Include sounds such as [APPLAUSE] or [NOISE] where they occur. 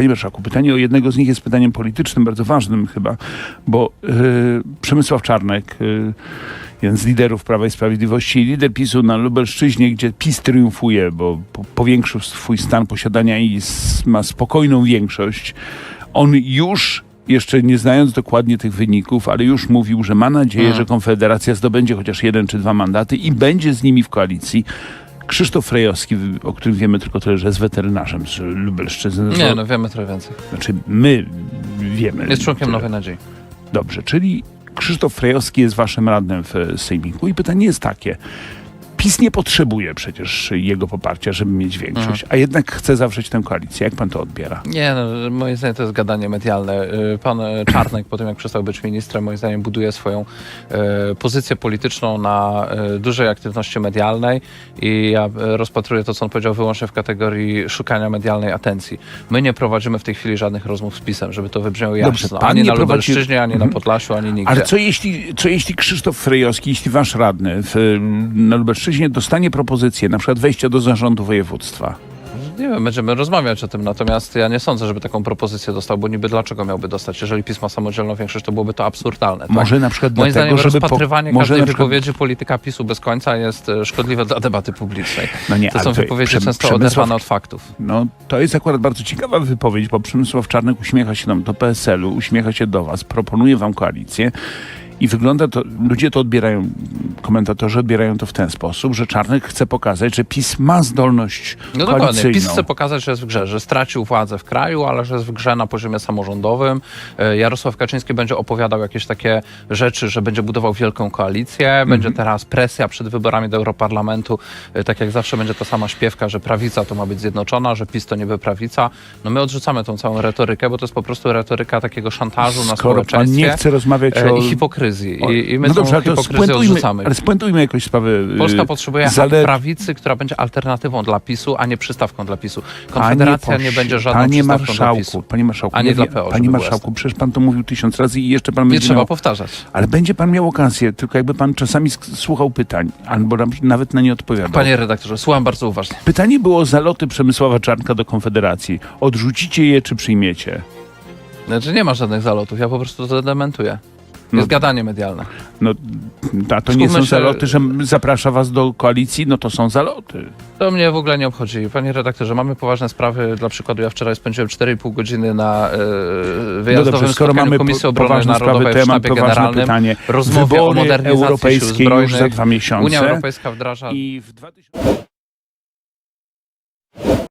Panie Marszałku, pytanie o jednego z nich jest pytaniem politycznym, bardzo ważnym chyba, bo yy, Przemysław Czarnek, yy, jeden z liderów Prawa i Sprawiedliwości i lider PiSu na Lubelszczyźnie, gdzie PiS triumfuje, bo po, powiększył swój stan posiadania i ma spokojną większość, on już jeszcze nie znając dokładnie tych wyników, ale już mówił, że ma nadzieję, że Konfederacja zdobędzie chociaż jeden czy dwa mandaty i będzie z nimi w koalicji. Krzysztof Rejowski, o którym wiemy tylko tyle, że jest weterynarzem z Lubelszczyzny. Nie, no wiemy trochę więcej. Znaczy my wiemy. Jest członkiem tyle. Nowej Nadziei. Dobrze, czyli Krzysztof Frejowski jest waszym radnym w Sejmiku i pytanie jest takie. PiS nie potrzebuje przecież jego poparcia, żeby mieć większość, a jednak chce zawrzeć tę koalicję. Jak pan to odbiera? Nie, no, moim zdaniem to jest gadanie medialne. Y, Pan y, [CLEARS THROAT] Czarnek, po tym jak przestał być ministrem, moim zdaniem buduje swoją y, pozycję polityczną na y, dużej aktywności medialnej i ja rozpatruję to, co on powiedział, wyłącznie w kategorii szukania medialnej atencji. My nie prowadzimy w tej chwili żadnych rozmów z PiSem, żeby to wybrzmiało Dobrze, jasno. pan ani na prowadzi- Lubelszczyźnie, ani na Mhm. Podlasiu, ani nigdzie. Ale co jeśli, co jeśli Krzysztof Frejowski, jeśli wasz radny w, na Lubelszczyźnie dostanie propozycję na przykład wejścia do zarządu województwa? Nie wiem, będziemy rozmawiać o tym, natomiast ja nie sądzę, żeby taką propozycję dostał, bo niby dlaczego miałby dostać? Jeżeli PiS ma samodzielną większość, to byłoby to absurdalne. tak? Może na przykład Moim dlatego, zdaniem żeby... po- rozpatrywanie może każdej przykład- wypowiedzi polityka PiSu bez końca jest e, szkodliwe dla debaty publicznej. [LAUGHS] No nie, To są wypowiedzi Przem- często Przemysław- oderwane od faktów. No, to jest akurat bardzo ciekawa wypowiedź, bo Przemysław Czarnek uśmiecha się nam do PSL-u, uśmiecha się do was, proponuje wam koalicję i wygląda to, ludzie to odbierają, komentatorzy odbierają to w ten sposób, że Czarnek chce pokazać, że PiS ma zdolność No dokładnie. PiS chce pokazać, że jest w grze, że stracił władzę w kraju, ale że jest w grze na poziomie samorządowym. E, Jarosław Kaczyński będzie opowiadał jakieś takie rzeczy, że będzie budował wielką koalicję, Mhm. będzie teraz presja przed wyborami do Europarlamentu. E, Tak jak zawsze będzie ta sama śpiewka, że prawica to ma być zjednoczona, że PiS to niby prawica. No my odrzucamy tą całą retorykę, bo to jest po prostu retoryka takiego szantażu na Skoro pan społeczeństwie. nie chce rozmawiać e, o... I hipokryzji. O- I, i my no dobrze, ale hipokryzję odrzucamy. ale spuentujmy jakoś sprawę. y, Polska potrzebuje zalet- prawicy, która będzie alternatywą dla PiSu, a nie przystawką dla PiSu. Konfederacja nie będzie żadną panie przystawką dla marszałku, PiSu. Panie marszałku, A nie dla PO, Panie marszałku, przecież pan to mówił tysiąc razy i jeszcze pan Nie będzie trzeba miał... powtarzać. Ale będzie pan miał okazję, tylko jakby pan czasami słuchał pytań, albo nawet na nie odpowiadał. Panie redaktorze, słucham bardzo uważnie. Pytanie było o zaloty Przemysława Czarnka do Konfederacji. Odrzucicie je, czy przyjmiecie? Znaczy nie ma żadnych zalotów, ja po prostu to dementuję. No. Jest gadanie medialne. No, a to nie są Skupmy się- zaloty, że zaprasza was do koalicji, no to są zaloty. To mnie w ogóle nie obchodzi. Panie redaktorze, mamy poważne sprawy. Dla przykładu ja wczoraj spędziłem 4,5 godziny na No wyjazdowym dobrze, skoro mamy Komisji Obrony poważne sprawy, Narodowej to ja mam poważne pytanie. Rozmowie o Wybory modernizacji sił europejskie już za dwa miesiące. Unia Europejska wdraża I w 2000...